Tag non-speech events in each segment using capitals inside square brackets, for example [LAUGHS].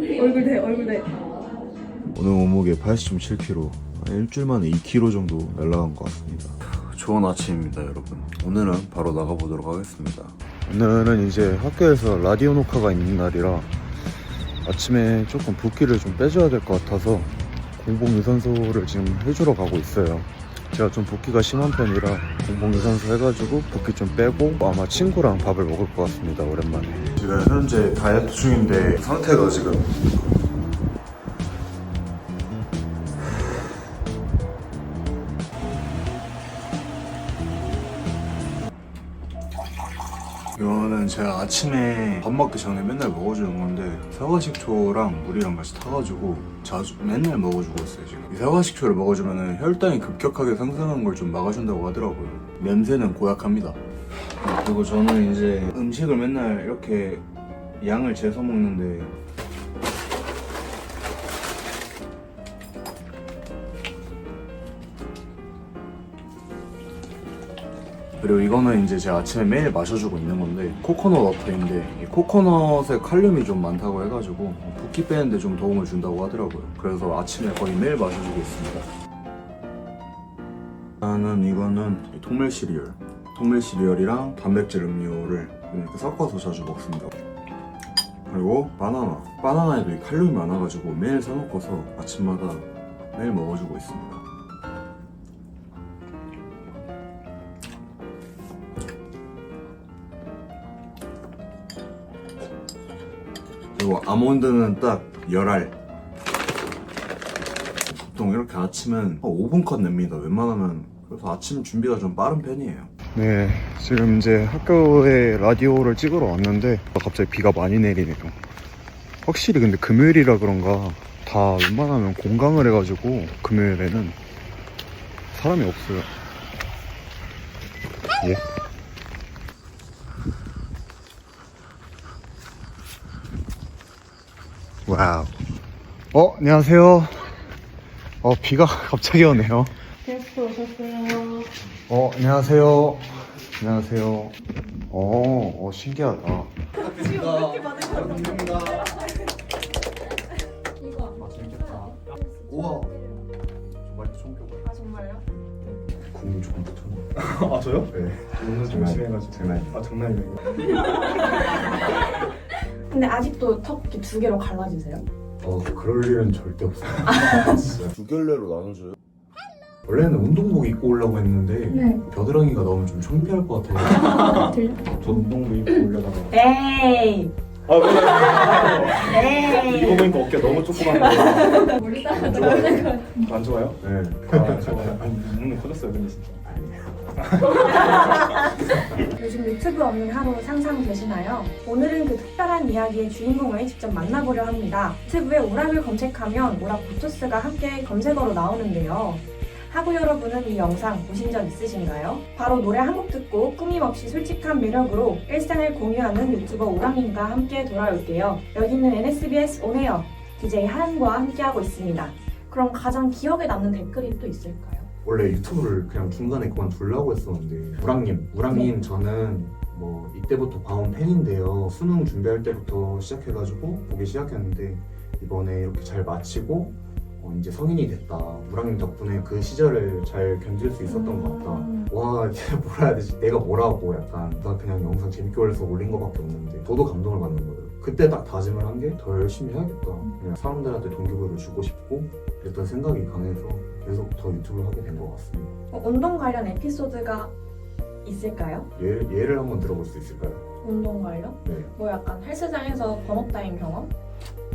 얼굴 대 얼굴 대. 오늘 몸무게 80.7kg 일주일 만에 2kg 정도 날라간 것 같습니다. 좋은 아침입니다 여러분. 오늘은 바로 나가보도록 하겠습니다. 오늘은 이제 학교에서 라디오 녹화가 있는 날이라 아침에 조금 붓기를 좀 빼줘야 될 것 같아서 공복 유산소를 지금 해주러 가고 있어요 제가 좀 붓기가 심한 편이라 공복 유산소 해가지고 붓기 좀 빼고 아마 친구랑 밥을 먹을 것 같습니다 오랜만에. 지금 현재 다이어트 중인데 상태가 지금 제가 아침에 밥 먹기 전에 맨날 먹어주는 건데 사과식초랑 물이랑 같이 타가지고 자주 맨날 먹어주고 있어요 지금. 이 사과식초를 먹어주면 혈당이 급격하게 상승하는 걸 좀 막아준다고 하더라고요. 냄새는 고약합니다. 그리고 저는 이제 음식을 맨날 이렇게 양을 재서 먹는데 그리고 이거는 이제 제가 아침에 매일 마셔주고 있는 건데 코코넛 워터인데 이 코코넛에 칼륨이 좀 많다고 해가지고 붓기 빼는데 좀 도움을 준다고 하더라고요. 그래서 아침에 거의 매일 마셔주고 있습니다. 나는 이거는 이 통밀 시리얼. 통밀 시리얼이랑 단백질 음료를 이렇게 섞어서 자주 먹습니다. 그리고 바나나. 바나나에도 이 칼륨이 많아가지고 매일 사놓고서 아침마다 매일 먹어주고 있습니다 그리고 아몬드는 딱 열알. 보통 이렇게 아침은 한 5분 컷 냅니다. 웬만하면 그래서 아침 준비가 좀 빠른 편이에요. 네 지금 이제 학교에 라디오를 찍으러 왔는데 갑자기 비가 많이 내리네요. 확실히 근데 금요일이라 그런가 다 웬만하면 공강을 해가지고 금요일에는 사람이 없어요. 예. 와우. 어, 안녕하세요. 어, 비가 [LAUGHS] 갑자기 오네요. 게스트 오셨어요. 어, 안녕하세요. 안녕하세요. 어, 어 신기하다. 우와. 정말 총격. 아 정말요? 조금 더. 아 저요? 네. 오늘 좀 심해가지고 장난이에요. 아 장난이네요 [LAUGHS] 근데 아직도 턱 두 개로 갈라지세요? 어 그럴 일은 절대 없어요 진짜. 두 결례로 나눠줘요. 원래는 운동복 입고 오려고 했는데 네. 겨드랑이가 너무 좀 창피할 것 같아요 [LAUGHS] 들려? 저 운동복 입고 오려다가 에이. 아 에이. 이거 보니까 어깨 너무 조그만데 우리 [LAUGHS] 안 좋아요? 안 좋아요? 네. 아 좋아요 아니 눈이 커졌어요 근데 진짜 [LAUGHS] 요즘 유튜브 없는 하루 상상되시나요? 오늘은 그 특별한 이야기의 주인공을 직접 만나보려 합니다. 유튜브에 오락을 검색하면 오락 보토스가 함께 검색어로 나오는데요. 하고 여러분은 이 영상 보신 적 있으신가요? 바로 노래 한 곡 듣고 꾸밈없이 솔직한 매력으로 일상을 공유하는 유튜버 오랑님과 함께 돌아올게요. 여기는 NSBS 온에어 DJ 하은과 함께하고 있습니다. 그럼 가장 기억에 남는 댓글이 또 있을까요? 원래 유튜브를 그냥 중간에 그만두려고 했었는데 우랑님 우랑님 저는 뭐 이때부터 봐온 팬인데요. 수능 준비할 때부터 시작해가지고 보기 시작했는데 이번에 이렇게 잘 마치고 어, 이제 성인이 됐다. 우랑님 덕분에 그 시절을 잘 견딜 수 있었던 것 같다. 음. 와 [LAUGHS] 이제 뭐라 해야 되지? 내가 뭐라고 약간 나 그냥 영상 재밌게 올려서 올린 거밖에 없는데 저도 감동을 받는 거예요. 그때 딱 다짐을 한 게 더 열심히 해야겠다. 그냥 사람들한테 동기부여를 주고 싶고 그랬던 생각이 강해서 계속 더 유튜브를 하게 된 것 같습니다 어, 운동 관련 에피소드가 있을까요? 예를, 예를 한번 들어볼 수 있을까요? 운동 관련? 네. 뭐 약간 헬스장에서 번호 따인 경험?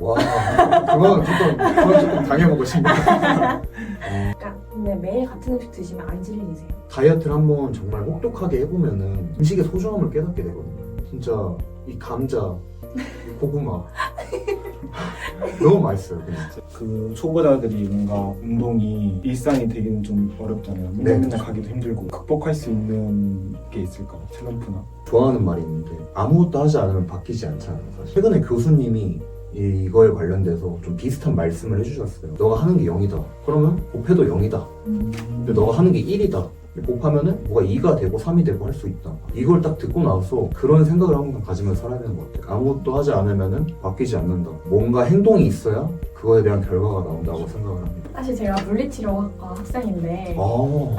와 그건 조금 그건 조금 당해보고 싶네요 [LAUGHS] 그러니까 근데 매일 같은 음식 드시면 안 질리세요? 다이어트를 한번 정말 혹독하게 해보면은 음식의 소중함을 깨닫게 되거든요 진짜 이 감자 이 고구마 [LAUGHS] [LAUGHS] 너무 맛있어요 그냥 그 초보자들이 뭔가 운동이 일상이 되기는 좀 어렵잖아요. 맨날 네. 맨날 가기도 힘들고 극복할 수 있는 게 있을까? 챌린프나. 좋아하는 말이 있는데 아무것도 하지 않으면 바뀌지 않잖아요 사실. 최근에 교수님이 이- 이거에 관련돼서 좀 비슷한 말씀을 해주셨어요 너가 하는 게 0이다 그러면 목표도 0이다 근데 너가 하는 게 1이다 곱하면은 뭐가 2가 되고 3이 되고 할 수 있다. 이걸 딱 듣고 나서 그런 생각을 항상 가지면서 살아야 되는 것 같아요. 아무것도 하지 않으면은 바뀌지 않는다. 뭔가 행동이 있어야 그거에 대한 결과가 나온다고 생각을 합니다. 사실 제가 물리치료학과 학생인데 아,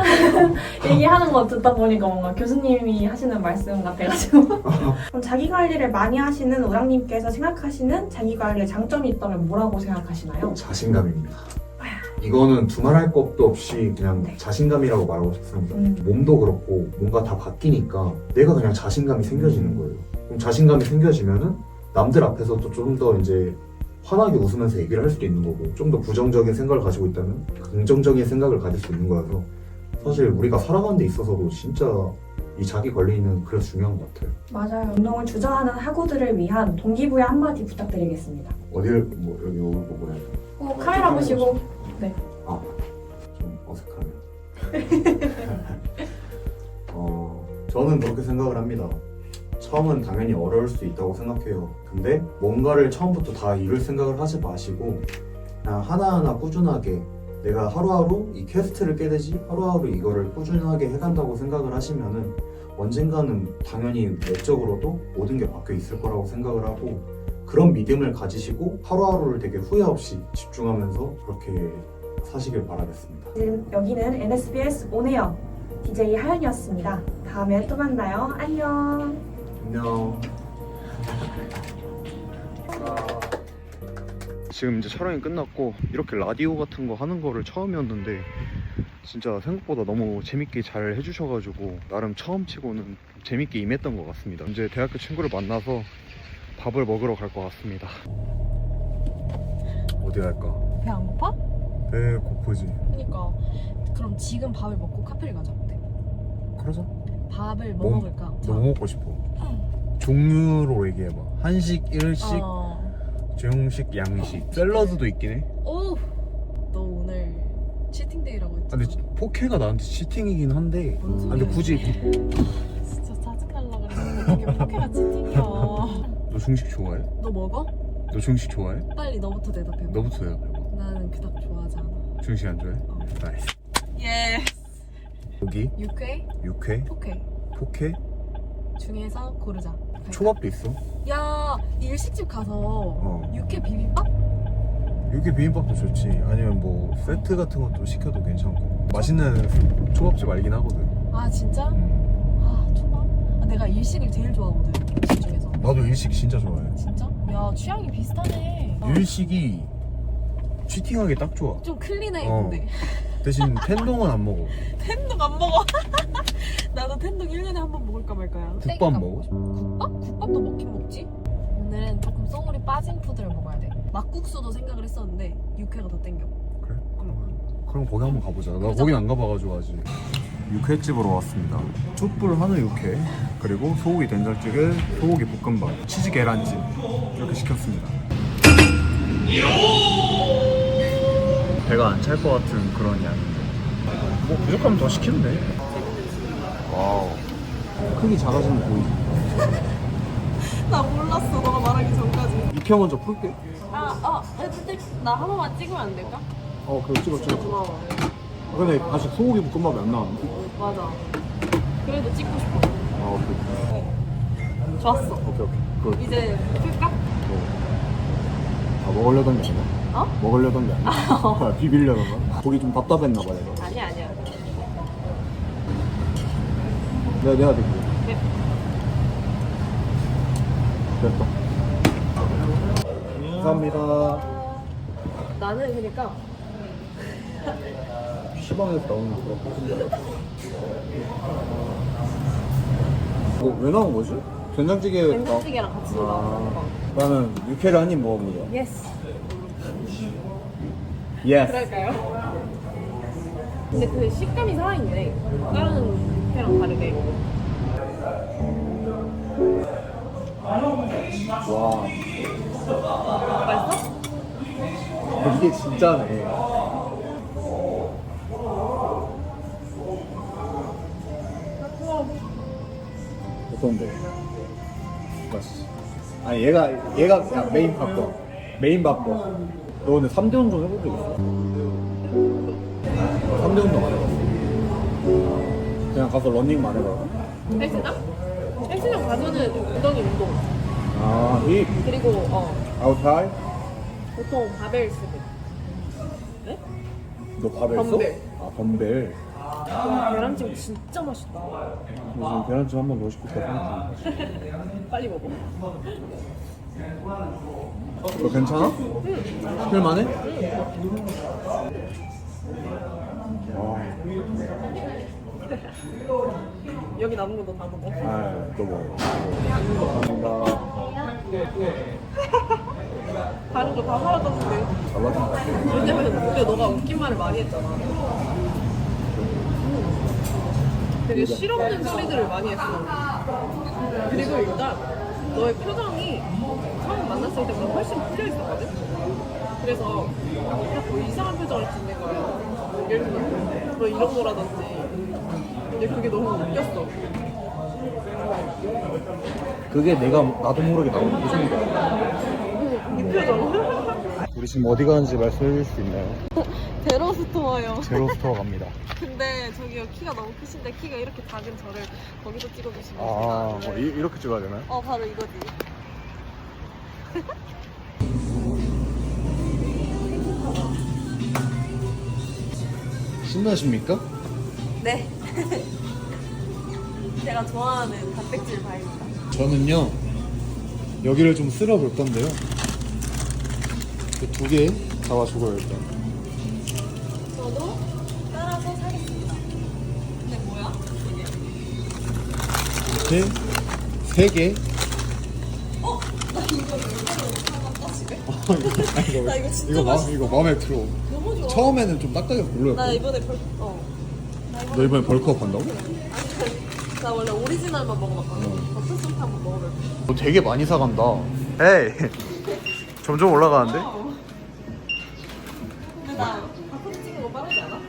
[LAUGHS] 얘기하는 거 듣다 보니까 뭔가 교수님이 하시는 말씀 같아가지고 [LAUGHS] 그럼 자기 관리를 많이 하시는 우랑님께서 생각하시는 자기 관리의 장점이 있다면 뭐라고 생각하시나요? 자신감입니다. 이거는 두말할 것도 없이 그냥 네. 자신감이라고 말하고 싶습니다. 음. 몸도 그렇고 뭔가 다 바뀌니까 내가 그냥 자신감이 생겨지는 거예요. 그럼 자신감이 생겨지면은 남들 앞에서도 좀 더 이제 환하게 웃으면서 얘기를 할 수도 있는 거고 좀 더 부정적인 생각을 가지고 있다면 긍정적인 생각을 가질 수 있는 거라서 사실 우리가 살아가는 데 있어서도 진짜 이 자기 관리는 그래서 중요한 것 같아요. 맞아요. 운동을 주저하는 학우들을 위한 동기부여 한마디 부탁드리겠습니다. 어디를 뭐 여기 오고 뭐야 어, 카메라 보시고 좀 어색하네요. [LAUGHS] 어, 저는 그렇게 생각을 합니다. 처음은 당연히 어려울 수 있다고 생각해요. 근데 뭔가를 처음부터 다 이룰 생각을 하지 마시고 그냥 하나하나 꾸준하게 내가 하루하루 이 퀘스트를 깨듯이 하루하루 이거를 꾸준하게 해간다고 생각을 하시면은 언젠가는 당연히 내적으로도 모든 게 바뀌어 있을 거라고 생각을 하고 그런 믿음을 가지시고 하루하루를 되게 후회 없이 집중하면서 그렇게 사시길 바라겠습니다. 지금 여기는 NSBS 온에어 DJ 하연이었습니다. 다음에 또 만나요. 안녕. 안녕. 지금 이제 촬영이 끝났고 이렇게 라디오 같은 거 하는 거를 처음이었는데 진짜 생각보다 너무 재밌게 잘 해주셔가지고 나름 처음 치고는 재밌게 임했던 것 같습니다. 이제 대학교 친구를 만나서 밥을 먹으러 갈 것 같습니다. 어디 갈까? 배 안 고파? 배 고프지. 그니까 그럼 지금 밥을 먹고 카페를 가자 어때? 그러자. 밥을 뭐 뭐? 먹을까? 자, 뭐 먹고 싶어? 종류로 얘기해봐. 한식, 일식, 어. 중식, 양식. 샐러드도 있긴 해. 오! 너 오늘 치팅데이라고 했지? 아, 근데 포케가 나한테 치팅이긴 한데. 뭔 아, 근데 굳이 [LAUGHS] 진짜 짜증날라 그랬는데 이게 포케가 치팅이야 너 중식 좋아해? 너 먹어? 너 중식 좋아해? 빨리 너부터 대답해봐 너부터 대답해봐. 나는 그닥 좋아하지 않아 중식 안 좋아해? 어. 나이스. 예 여기 육회, 육회, 포케 포케, 중에서 고르자 초밥도 있어. 야 일식집 가서 어. 육회 비빔밥? 육회 비빔밥도 좋지. 아니면 뭐 세트 같은 것도 시켜도 괜찮고. 맛있는 초밥집 알긴 하거든. 아 진짜? 음. 아 초밥? 아, 내가 일식을 제일 좋아하거든 그 중에서 나도 일식 진짜 좋아해. 진짜? 야 취향이 비슷하네 어, 일식이 치팅하기 딱 좋아. 좀 클린해 어. 근데 대신 텐동은 안 먹어. [LAUGHS] 텐동 안 먹어 [LAUGHS] 나도 텐동 1년에 한 번 먹을까 말까야 국밥 먹어? 국밥? 국밥도 먹긴 먹지 오늘은 조금 소울이 빠진 푸드를 먹어야 돼 막국수도 생각을 했었는데 육회가 더 땡겨 그래? 응. 그럼 거기 한번 가보자. 나 가보자. 거긴 안 가봐가지고 아직. 육회집으로 왔습니다. 촛불 한우 육회, 그리고 소고기 된장찌개, 소고기 볶음밥, 치즈 계란찜 이렇게 시켰습니다. 배가 안 찰 것 같은 그런 양인데. 뭐 부족하면 더 시키면 돼. 와우. 크기 작아지는 거 보이지? [LAUGHS] 나 몰랐어 너가 말하기 전까지 육회 먼저 풀게. 아, 어, 나한 번만 찍으면 안 될까? 어, 그거 찍어 찍어. 고마워 아, 근데 아직 소고기 볶음밥이 안 나왔는데? 맞아 그래도 찍고 싶어 아, 오케이. 좋았어 오케이, 오케이. 굿. 이제 풀까? 아 먹으려던 게 아니야? 어? 먹으려던 게 아니야? [LAUGHS] 아, 비비려던 거? 거기 좀 답답했나 봐 내가 아니야 아니야 내가 내가 될게 네. 됐다 감사합니다 나는 그러니까 시방에서 나오는 거. 어, 왜 나온 거지? 된장찌개 나... 된장찌개랑 같이 나오는 거. 아, 나는 육회를 한 입 먹어보자 예스 예스 그럴까요? 근데 그 식감이 살아있네 다른 회랑 다르게. 와. 맛있어? 이게 진짜네 어떤데? 맛있어 아니 얘가 얘가 야, 메인 바꿔 메인 바꿔 너 오늘 3대 운동 해본 적 있어? 3대 운동 안 해봤어 그냥 가서 러닝만 해봐. 헬스장? 헬스장 가서는 엉덩이 운동 아, 힙, 그리고 어 아웃타이. 보통 바벨 쓰고 너 밥을 했어? 덤벨. 아, 덤벨. 와 계란찜 진짜 맛있다 무슨 계란찜 한번더 시킬까 생각. 빨리 먹어 너 괜찮아? 시킬만해? 아, [LAUGHS] 여기 남은 거너다 먹어 아, 너 뭐. 감사합니다. 다른 거 다 사라졌는데 잘 나간다. 왜냐면 그때 너가 웃긴 말을 많이 했잖아 되게 실없는 소리들을 많이 했어. 그리고 일단 너의 표정이 처음 만났을 때보다 훨씬 풀려 있었거든? 그래서 자꾸 이상한 표정을 짓는 거야. 예를 들어 너 이런 거라든지. 근데 그게 너무 웃겼어. 그게 내가 나도 모르게 나오는 표정이다. 이 표정. 우리 지금 어디 가는지 말씀해 주실 수 있나요? [LAUGHS] 제로스토어요. 제로스토어 갑니다. 근데 저기요 키가 너무 크신데 키가 이렇게 작은 저를 거기서 찍어주시면 아, 뭐 이, 이렇게 찍어야 되나요? 어 바로 이거지. [LAUGHS] 신나십니까? 네. [LAUGHS] 제가 좋아하는 단백질 바입니다. 저는요 여기를 좀 쓸어볼 건데요. 두 개 잡아주고요 일단 저도 따라서 사겠습니다 근데 뭐야? 이게? 이렇게 세개 나 이거 진짜 이거 마, 맛있어 이거 마음에 들어 너무 좋아 처음에는 좀 딱딱해서 나 별로였거든 이번에 벌.. 어. 나 이번에 너 이번에 벌크업 한다고? 아니, 나 원래 오리지널만 먹어봤거든 버터 소스 한번 먹어볼게 너 되게 많이 사간다 에이 [LAUGHS] 점점 올라가는데? 근데 나 바코드 찍는 거 빠르지 않아?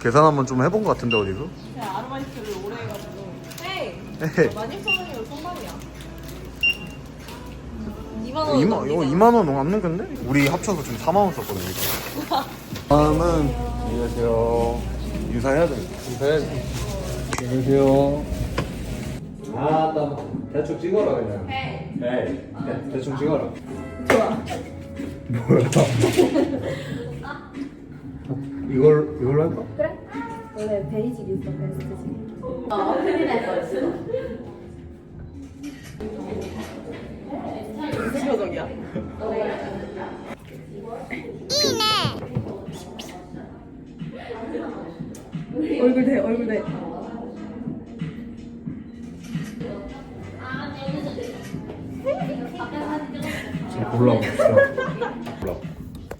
계산 한번 좀 해본 것 같은데 어디서? 제가 아르바이트를 헤이 에헤이. 12,000원이면 손방이야 2만 원 2만, 이거 2만 원 넘는 건데? 우리 합쳐서 지금 4만 원 썼거든 이거 다음은 안녕하세요 인사해야 돼 인사해야지 안녕하세요 아, 나 대충 찍어라 그냥. 헤이 에이, 대충 찍어라. 좋아 [LAUGHS] 이걸 이걸로 할까? 그래? 원래 베이직 있어 베스트지. 무슨 표정이야? 얼굴 대 얼굴 대. 잘 골라봅시다 골라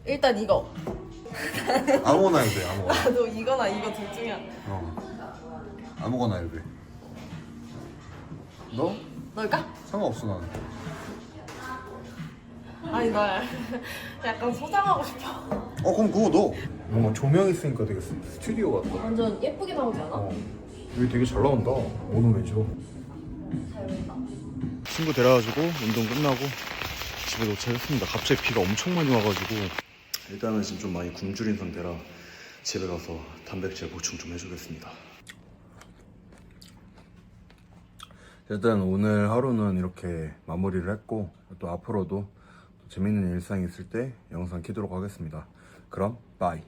일단 이거 아무거나 해도 돼 아무거나 나도 이거나 이거 둘 중에. 어. 아무거나 해도 돼. 너? 넣을까? 상관없어 나는. 아니 나 [LAUGHS] 약간 소장하고 싶어. 어 그럼 그거 넣어 뭔가 조명 있으니까 되게 스- 스튜디오 같다. 완전 예쁘게 나오지 않아? 어. 여기 되게 잘 나온다. 모노메죠. 친구 데려가지고 운동 끝나고 집에 도착했습니다. 갑자기 비가 엄청 많이 와가지고. 일단은 지금 좀 많이 굶주린 상태라 집에 가서 단백질 보충 좀 해주겠습니다 일단 오늘 하루는 이렇게 마무리를 했고 또 앞으로도 또 재밌는 일상이 있을 때 영상 키도록 하겠습니다. 그럼 바이